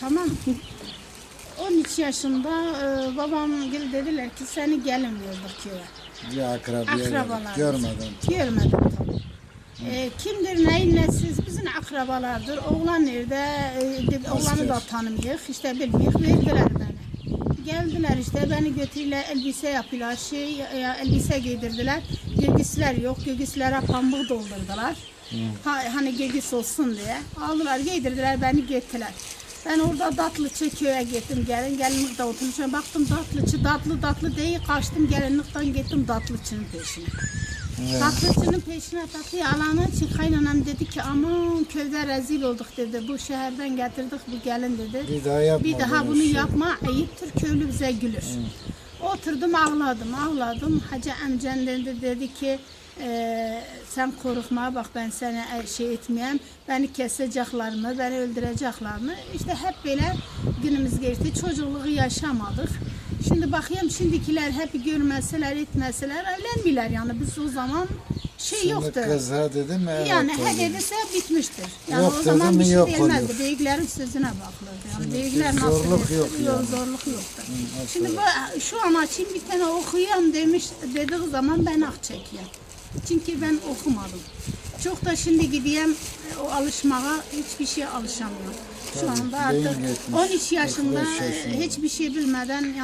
Tamam mı? 13 yaşında e, babam gel dediler ki seni gelmiyordur köye. Bir akrabaya Akrabalar. geldik. Görmedim. Görmedim tabii. E, kimdir neyin nesiz? Bizim akrabalardır. Oğlan nerede? E, de- oğlanı da tanımıyıq. işte bilmiyoruz. Verdiler beni. Geldiler işte beni götürüyorlar elbise yapıyorlar. Şey, e, elbise giydirdiler. Göğüsler yok. Göğüslere pamuk doldurdular. Ha, hani göğüs olsun diye. Aldılar giydirdiler beni gittiler. Ben orada Datlıçı köye gittim gelin gelinlikte oturmuşum baktım Datlıçı tatlı tatlı değil kaçtım gelinlikten gittim Datlıçı'nın peşine. Tatlıcının peşine takıyı alana için kaynanam dedi ki aman köyde rezil olduk dedi. Bu şehirden getirdik bu gelin dedi. Bir daha yapma. Bir daha bunu şey. yapma ayıptır köylü bize gülür. Oturdum ağladım ağladım. Hacı amcan dedi, dedi ki "Ee, sen korkma bak ben seni şey etmeyeyim. Beni kesecekler mi, beni öldürecekler mi? İşte hep böyle günümüz geçti. Çocukluğu yaşamadık. Şimdi bakayım şimdikiler hep görmeseler etmeseler evlenmiyorlar yani biz o zaman şey Şimdi yoktu. kız ha dedi mi? Evet Yani dedi. he dediyse bitmiştir. Yani Yok o zaman mi bir şey yok denmezdi. oluyor. Büyüklerin sözüne bakılırdı. Yani büyükler bir nasıl zorluk derse- yok yani. zorluk yoktu. Hı, Şimdi bu, şu an açayım bir tane okuyayım demiş dediği zaman ben ah çekiyorum. Çünkü ben okumadım. Çok da şimdi gideyim e, o alışmaya hiçbir şeye alışamıyorum. Şu Tabii, anda beyin artık yetmiş, 13 yaşında 35 yaşında. hiçbir şey bilmeden